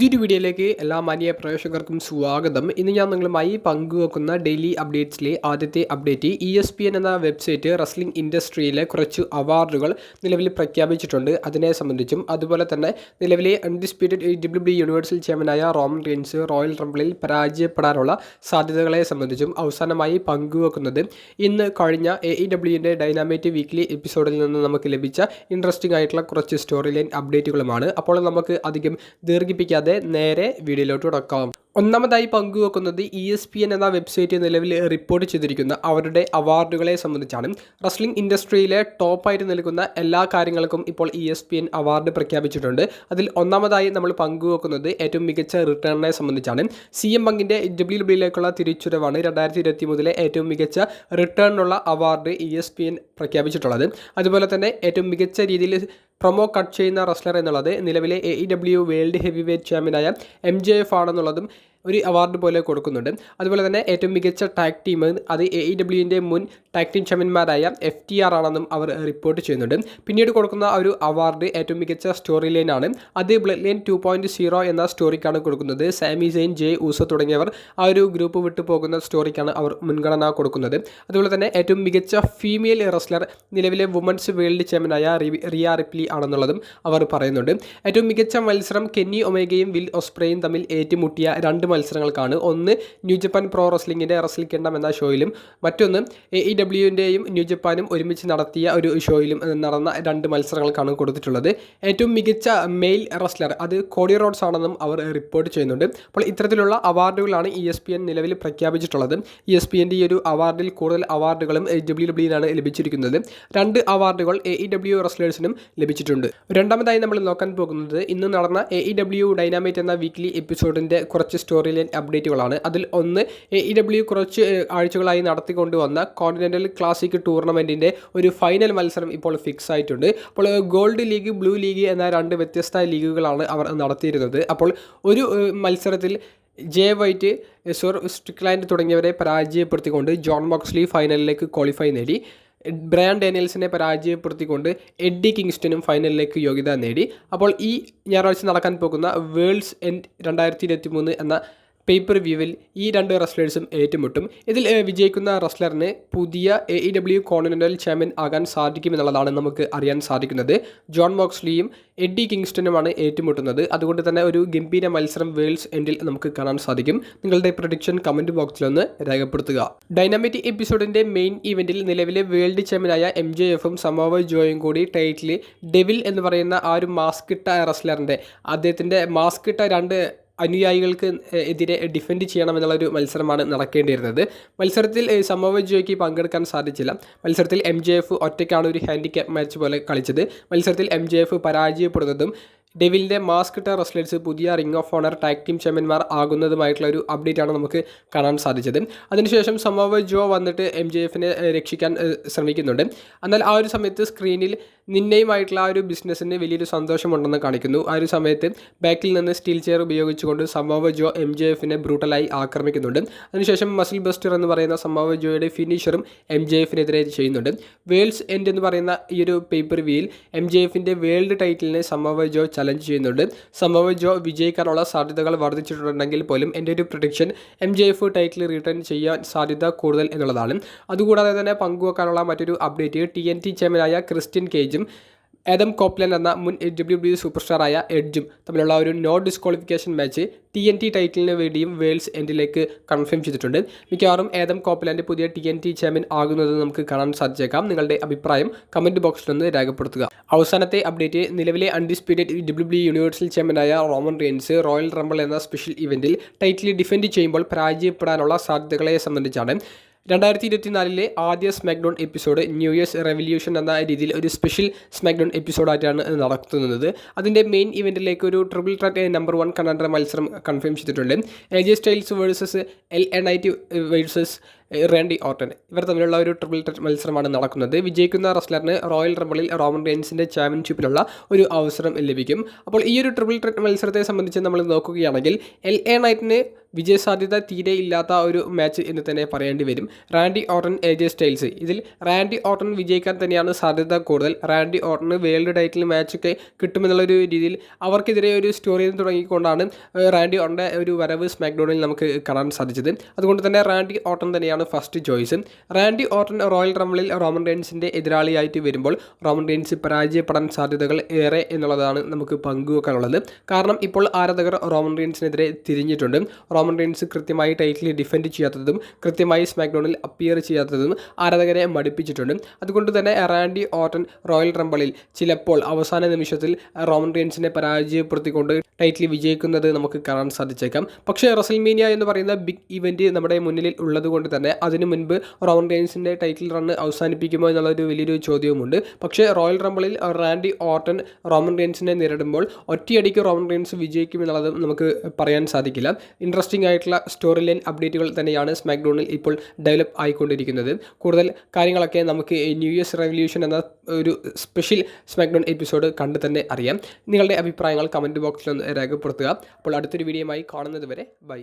പുതിയൊരു വീഡിയോയിലേക്ക് എല്ലാ മാന്യ പ്രേക്ഷകർക്കും സ്വാഗതം. ഇന്ന് ഞാൻ നിങ്ങളുമായി പങ്കുവെക്കുന്ന ഡെയിലി അപ്ഡേറ്റ്സിലെ ആദ്യത്തെ update E S P N എന്ന വെബ്സൈറ്റ് റസ്ലിംഗ് ഇൻഡസ്ട്രിയിലെ കുറച്ച് അവാർഡുകൾ നിലവിൽ പ്രഖ്യാപിച്ചിട്ടുണ്ട്. അതിനെ സംബന്ധിച്ചും അതുപോലെ തന്നെ നിലവിലെ അൺഡിസ്പ്യൂട്ടഡ് ഡബ്ല്യു ബി യൂണിവേഴ്സൽ ചെയർമാനായ റോമൻ റീൻസ് റോയൽ റംബിളിൽ പരാജയപ്പെടാനുള്ള സാധ്യതകളെ സംബന്ധിച്ചും അവസാനമായി പങ്കുവെക്കുന്നത് ഇന്ന് കഴിഞ്ഞ എ ഇ ഡബ്ല്യുവിന്റെ ഡൈനാമേറ്റ് വീക്ക്ലി എപ്പിസോഡിൽ നിന്ന് നമുക്ക് ലഭിച്ച ഇൻട്രസ്റ്റിംഗ് ആയിട്ടുള്ള കുറച്ച് സ്റ്റോറി ലൈൻ അപ്ഡേറ്റുകളുമാണ് അപ്പോൾ നമുക്ക് അധികം ദീർഘിപ്പിക്കാതെ നേരെ വീഡിയോയിലോട്ട് തുടക്കാം ഒന്നാമതായി പങ്കുവെക്കുന്നത് ഇ എസ് പി എൻ എന്ന വെബ്സൈറ്റ് നിലവിൽ റിപ്പോർട്ട് ചെയ്തിരിക്കുന്ന അവരുടെ അവാർഡുകളെ സംബന്ധിച്ചാണ്. റസ്ലിംഗ് ഇൻഡസ്ട്രിയിലെ ടോപ്പായിട്ട് നിൽക്കുന്ന എല്ലാ കാര്യങ്ങൾക്കും ഇപ്പോൾ E S P N award പ്രഖ്യാപിച്ചിട്ടുണ്ട്. അതിൽ ഒന്നാമതായി നമ്മൾ പങ്കുവെക്കുന്നത് ഏറ്റവും മികച്ച റിട്ടേണിനെ സംബന്ധിച്ചാണ്. സി എം പങ്കിന്റെ ഡബ്ല്യു ഡബ്ല്യുയിലേക്കുള്ള തിരിച്ചുരവാണ് രണ്ടായിരത്തി ഇരുപത്തി മൂന്നിലെ ഏറ്റവും മികച്ച റിട്ടേണിനുള്ള award E S P N പ്രഖ്യാപിച്ചിട്ടുള്ളത്. അതുപോലെ തന്നെ ഏറ്റവും മികച്ച രീതിയിൽ പ്രൊമോ കട്ട് ചെയ്യുന്ന റെസ്ലർ എന്നുള്ളത് നിലവിലെ A E W world heavyweight ചാമ്പ്യനായ എം ജെ എഫ് ആണെന്നുള്ളതും ഒരു അവാർഡ് പോലെ കൊടുക്കുന്നുണ്ട്. അതുപോലെ തന്നെ ഏറ്റവും മികച്ച ടാഗ് ടീം അത് എ ഇ ഡബ്ല്യുവിന്റെ മുൻ ടാഗ് ടീം ചാമ്പ്യന്മാരായ എഫ് ടി ആർ ആണെന്നും അവർ റിപ്പോർട്ട് ചെയ്യുന്നുണ്ട്. പിന്നീട് കൊടുക്കുന്ന ഒരു അവാർഡ് ഏറ്റവും മികച്ച സ്റ്റോറി ലൈൻ ആണ്. അത് bloodline two point zero എന്ന സ്റ്റോറിക്കാണ് കൊടുക്കുന്നത്. സാമി സെയിൻ ജെ ഊസ തുടങ്ങിയവർ ആ ഒരു ഗ്രൂപ്പ് വിട്ടു പോകുന്ന സ്റ്റോറിക്കാണ് അവർ മുൻഗണന കൊടുക്കുന്നത്. അതുപോലെ തന്നെ ഏറ്റവും മികച്ച ഫീമെയിൽ റെസ്ലർ നിലവിലെ വുമൻസ് വേൾഡ് ചാമ്പ്യനായ റിയ റിപ്ലി ആണെന്നുള്ളതും അവർ പറയുന്നുണ്ട്. ഏറ്റവും മികച്ച മത്സരം കെന്നി ഒമേഗയും വിൽ ഒസ്പ്രയും തമ്മിൽ ഏറ്റുമുട്ടിയ രണ്ട് മത്സരങ്ങൾക്കാണ്. ഒന്ന് ന്യൂ ജപ്പാൻ പ്രോ റെസ്ലിംഗിന്റെ റെസ്ലിംഗ് കിണ്ണം എന്ന ഷോയിലും മറ്റൊന്ന് എ ഇ ഡബ്ല്യുവിന്റെയും ന്യൂ ജപ്പാനും ഒരുമിച്ച് നടത്തിയ ഒരു ഷോയിലും നടന്ന രണ്ട് മത്സരങ്ങൾക്കാണ് കൊടുത്തിട്ടുള്ളത്. ഏറ്റവും മികച്ച മെയിൽ റെസ്ലർ അത് കോഡി റോഡ്സ് ആണെന്നും അവർ റിപ്പോർട്ട് ചെയ്യുന്നുണ്ട്. അപ്പോൾ ഇത്തരത്തിലുള്ള അവാർഡുകളാണ് ഇ എസ് പി എൻ നിലവിൽ പ്രഖ്യാപിച്ചിട്ടുള്ളത്. ഇ എസ് പി എന്റെ ഈ ഒരു അവാർഡിൽ കൂടുതൽ അവാർഡുകളും ഡബ്ല്യു ഡബ്ല്യുവിനാണ് ലഭിച്ചിരിക്കുന്നത്. രണ്ട് അവാർഡുകൾ എ ഇ ഡബ്ല്യു റെസ്ലേഴ്സിനും ലഭിച്ചിട്ടുണ്ട്. രണ്ടാമതായി നമ്മൾ നോക്കാൻ പോകുന്നത് ഇന്ന് നടന്ന എ ഇ ഡബ്ല്യു ഡൈനാമൈറ്റ് എന്ന വീക്ക്ലി എപ്പിസോഡിന്റെ കുറച്ച് സ്റ്റോറി ലൈൻ അപ്ഡേറ്റുകളാണ് അതിൽ ഒന്ന് ഇ ഡബ്ല്യു കുറച്ച് ആഴ്ചകളായി നടത്തിക്കൊണ്ടുവന്ന കോണ്ടിനെന്റൽ ക്ലാസിക് ടൂർണമെന്റിന്റെ ഒരു ഫൈനൽ മത്സരം ഇപ്പോൾ ഫിക്സ് ആയിട്ടുണ്ട്. അപ്പോൾ ഗോൾഡ് ലീഗ് ബ്ലൂ ലീഗ് എന്ന രണ്ട് വ്യത്യസ്ത ലീഗുകളാണ് അവർ നടത്തിയിരുന്നത്. അപ്പോൾ ഒരു മത്സരത്തിൽ ജെ വൈറ്റ് സോർ സ്ട്രിക്ലാൻഡ് തുടങ്ങിയവരെ പരാജയപ്പെടുത്തിക്കൊണ്ട് ജോൺ മോക്സ്ലി ഫൈനലിലേക്ക് ക്വാളിഫൈ നേടി. ബ്രയാൻ ഡാനിയൽസിനെ പരാജയപ്പെടുത്തിക്കൊണ്ട് എഡ്ഡി കിങ്സ്റ്റനും ഫൈനലിലേക്ക് യോഗ്യത നേടി. അപ്പോൾ ഈ ഞായറാഴ്ച നടക്കാൻ പോകുന്ന വേൾഡ്സ് എൻഡ് രണ്ടായിരത്തി ഇരുപത്തി മൂന്ന് എന്ന പേപ്പർ വ്യൂവിൽ ഈ രണ്ട് റെസ്ലേഴ്സും ഏറ്റുമുട്ടും. ഇതിൽ വിജയിക്കുന്ന റെസ്ലറിന് പുതിയ A E W Continental champion ആകാൻ സാധിക്കുമെന്നുള്ളതാണ് നമുക്ക് അറിയാൻ സാധിക്കുന്നത്. ജോൺ മോക്സ്ലിയും എഡ്ഡി കിങ്സ്റ്റനുമാണ് ഏറ്റുമുട്ടുന്നത്. അതുകൊണ്ട് തന്നെ ഒരു ഗംഭീര മത്സരം വേൾഡ്സ് എൻഡിൽ നമുക്ക് കാണാൻ സാധിക്കും. നിങ്ങളുടെ പ്രൊഡിക്ഷൻ കമന്റ് ബോക്സിലൊന്ന് രേഖപ്പെടുത്തുക. ഡൈനാമിക് എപ്പിസോഡിന്റെ മെയിൻ ഇവന്റിൽ നിലവിലെ വേൾഡ് ചാമ്പ്യനായ എം ജെ എഫും സമോവ ജോയും കൂടി ടൈറ്റിൽ ഡെവിൽ എന്ന് പറയുന്ന ആ ഒരു മാസ്കിട്ട റെസ്ലറിന്റെ അദ്ദേഹത്തിന്റെ മാസ്കിട്ട രണ്ട് അനുയായികൾക്ക് എതിരെ ഡിഫെൻഡ് ചെയ്യണമെന്നുള്ളൊരു മത്സരമാണ് നടക്കേണ്ടിയിരുന്നത്. മത്സരത്തിൽ സംഭവ ജോയ്ക്ക് പങ്കെടുക്കാൻ സാധിച്ചില്ല. മത്സരത്തിൽ എം ജെ എഫ് ഒറ്റയ്ക്കാണ് ഒരു ഹാൻഡിക്യാപ്പ് മാച്ച് പോലെ കളിച്ചത്. മത്സരത്തിൽ എം ജെ എഫ് പരാജയപ്പെടുന്നതും ഡെവിലിന്റെ മാസ്ക് ഇട്ട റെസ്ലേഴ്സ് പുതിയ ring of honour tag team ചാമ്പ്യന്മാർ ആകുന്നതുമായിട്ടുള്ള ഒരു അപ്ഡേറ്റ് ആണ് നമുക്ക് കാണാൻ സാധിച്ചത്. അതിനുശേഷം സമോവ ജോ വന്നിട്ട് എം ജെ എഫിനെ രക്ഷിക്കാൻ ശ്രമിക്കുന്നുണ്ട്. എന്നാൽ ആ ഒരു സമയത്ത് സ്ക്രീനിൽ നിന്നെയുമായിട്ടുള്ള ആ ഒരു ബിസിനസ്സിന് വലിയൊരു സന്തോഷമുണ്ടെന്ന് കാണിക്കുന്നു. ആ ഒരു സമയത്ത് ബാക്കിൽ നിന്ന് സ്റ്റീൽ ചെയർ ഉപയോഗിച്ചുകൊണ്ട് സംഭവ ജോ എം ജെ എഫിനെ ബ്രൂട്ടലായി ആക്രമിക്കുന്നുണ്ട്. അതിനുശേഷം മസിൽ ബസ്റ്റർ എന്ന് പറയുന്ന സംഭവ ജോയുടെ ഫിനിഷറും എം ജെ എഫിനെതിരെ ചെയ്യുന്നുണ്ട്. വേൾഡ്സ് എൻഡ് എന്ന് പറയുന്ന ഈ ഒരു പേപ്പർ വ്യൂയിൽ എം ജെ എഫിന്റെ വേൾഡ് ടൈറ്റിലിനെ സംഭവ ജോ ചലഞ്ച് ചെയ്യുന്നുണ്ട്. സംഭവം ജോ വിജയിക്കാനുള്ള സാധ്യതകൾ വർദ്ധിച്ചിട്ടുണ്ടെങ്കിൽ പോലും എന്റെ ഒരു prediction M J F title return ചെയ്യാൻ സാധ്യത കൂടുതൽ എന്നുള്ളതാണ്. അതുകൂടാതെ തന്നെ പങ്കുവെക്കാനുള്ള മറ്റൊരു അപ്ഡേറ്റ് ടി എൻ ടി ചെയർമാനായ ക്രിസ്ത്യൻ കേജും ആദം കോപ്ലൻ എന്ന മുൻ ഡബ്ല്യു ഡബ്ല്യു സൂപ്പർ സ്റ്റാറായ എഡ്ജും തമ്മിലുള്ള ഒരു no disqualification match T N T ടൈറ്റിലിന് വേണ്ടിയും വേൾഡ്സ് എൻഡിലേക്ക് കൺഫേം ചെയ്തിട്ടുണ്ട്. മിക്കവാറും ഏതം കോപ്ലാന്റെ പുതിയ ടി എൻ ടി ചാമ്പ്യൻ ആകുന്നത് നമുക്ക് കാണാൻ സാധിച്ചേക്കാം. നിങ്ങളുടെ അഭിപ്രായം കമന്റ് നിന്ന് രേഖപ്പെടുത്തുക. അവസാനത്തെ അപ്ഡേറ്റ് നിലവിലെ അൺഡിസ്പ്യൂട്ടഡ് ഡബ്ല്യു ഡബ്ല്യു യൂണിവേഴ്സൽ ചാമ്പ്യനായ റോമൻ റെയിൻസ് റോയൽ റംബിൾ എന്ന സ്പെഷ്യൽ ഇവന്റിൽ ടൈറ്റിൽ ഡിഫെൻഡ് ചെയ്യുമ്പോൾ പരാജയപ്പെടാനുള്ള സാധ്യതകളെ സംബന്ധിച്ചാണ്. രണ്ടായിരത്തി ഇരുപത്തിനാലിലെ ആദ്യ SmackDown episode new year's revolution എന്ന രീതിയിൽ ഒരു സ്പെഷ്യൽ സ്മാക്ഡൗൺ എപ്പിസോഡായിട്ടാണ് നടത്തുന്നത്. അതിന്റെ മെയിൻ ഇവന്റിലേക്ക് ഒരു triple threat number one contender മത്സരം കൺഫേം ചെയ്തിട്ടുണ്ട്. A J Styles versus L N I T versus Randy Orton. ഇവർ തമ്മിലുള്ള ഒരു ട്രിപ്പിൾ ടെറ്റ് മത്സരമാണ് നടക്കുന്നത്. വിജയിക്കുന്ന റെസ്ലറിന് റോയൽ റബിളിൽ റോമൻ റെയിൻസിന്റെ ചാമ്പ്യൻഷിപ്പിലുള്ള ഒരു അവസരം ലഭിക്കും. അപ്പോൾ ഈ ഒരു ട്രിപ്പിൾ ടെറ്റ് മത്സരത്തെ സംബന്ധിച്ച് നമ്മൾ നോക്കുകയാണെങ്കിൽ എൽ എ നൈറ്റിന് വിജയസാധ്യത തീരെ ഇല്ലാത്ത ഒരു മാച്ച് എന്ന് തന്നെ പറയേണ്ടി വരും. Randy Orton A J Styles. ഇതിൽ റാൻഡി ഓർട്ടൺ വിജയിക്കാൻ തന്നെയാണ് സാധ്യത കൂടുതൽ. റാൻഡി ഓർട്ടന് വേൾഡ് ടൈറ്റിൽ മാച്ചൊക്കെ കിട്ടുമെന്നുള്ളൊരു രീതിയിൽ അവർക്കെതിരെ ഒരു സ്റ്റോറി തുടങ്ങിക്കൊണ്ടാണ് റാൻഡി ഓർട്ടന്റെ ഒരു വരവ് സ്മാക്ഡൗണിൽ നമുക്ക് കാണാൻ സാധിച്ചത്. അതുകൊണ്ട് തന്നെ റാൻഡി ഓർട്ടൺ തന്നെയാണ് first choice Randy Orton royal റംബിളിൽ Roman റെയിൻസിന്റെ എതിരാളിയായിട്ട് വരുമ്പോൾ റോമൻ റെയിൻസ് പരാജയപ്പെടാൻ സാധ്യതകൾ ഏറെ എന്നുള്ളതാണ് നമുക്ക് പങ്കുവെക്കാനുള്ളത്. കാരണം ഇപ്പോൾ ആരാധകർ റോമൻ റെയിൻസിനെതിരെ തിരിഞ്ഞിട്ടുണ്ട്. റോമൻ റെയിൻസ് കൃത്യമായി ടൈറ്റിൽ ഡിഫെൻഡ് ചെയ്യാത്തതും കൃത്യമായി സ്മാക്ഡൗണിൽ അപ്പിയർ ചെയ്യാത്തതും ആരാധകരെ മടുപ്പിച്ചിട്ടുണ്ട്. അതുകൊണ്ട് തന്നെ റാൻഡി ഓർട്ടൺ റോയൽ റംബിളിൽ ചിലപ്പോൾ അവസാന നിമിഷത്തിൽ റോമൻ റെയിൻസിനെ പരാജയപ്പെടുത്തിക്കൊണ്ട് ടൈറ്റിൽ വിജയിക്കുന്നത് നമുക്ക് കാണാൻ സാധിച്ചേക്കാം. പക്ഷേ റസൽമീനിയ എന്ന് പറയുന്ന ബിഗ് ഇവന്റ് നമ്മുടെ മുന്നിൽ ഉള്ളതുകൊണ്ട് തന്നെ അതിനു മുൻപ് റോമൻ റെയിൻസിന്റെ ടൈറ്റിൽ റണ്ണ് അവസാനിപ്പിക്കുമോ എന്നുള്ളൊരു വലിയൊരു ചോദ്യവുമുണ്ട്. പക്ഷേ റോയൽ റംബിളിൽ റാൻഡി ഓർട്ടൺ റോമൻ റെയിൻസിനെ നേരിടുമ്പോൾ ഒറ്റയടിക്ക് റോമൻ റെയിൻസ് വിജയിക്കും എന്നുള്ളത് നമുക്ക് പറയാൻ സാധിക്കില്ല. ഇൻട്രസ്റ്റിംഗ് ആയിട്ടുള്ള സ്റ്റോറി ലൈൻ അപ്ഡേറ്റുകൾ തന്നെയാണ് സ്മാക്ഡോണിൽ ഇപ്പോൾ ഡെവലപ്പ് ആയിക്കൊണ്ടിരിക്കുന്നത്. കൂടുതൽ കാര്യങ്ങളൊക്കെ നമുക്ക് ന്യൂ ഇയേഴ്സ് റെവല്യൂഷൻ എന്ന ഒരു സ്പെഷ്യൽ സ്മാക്ഡോൺ എപ്പിസോഡ് കണ്ട് തന്നെ അറിയാം. നിങ്ങളുടെ അഭിപ്രായങ്ങൾ കമന്റ് ബോക്സിൽ ഒന്ന് രേഖപ്പെടുത്തുക. അപ്പോൾ അടുത്തൊരു വീഡിയോയുമായി കാണുന്നത് വരെ ബൈ.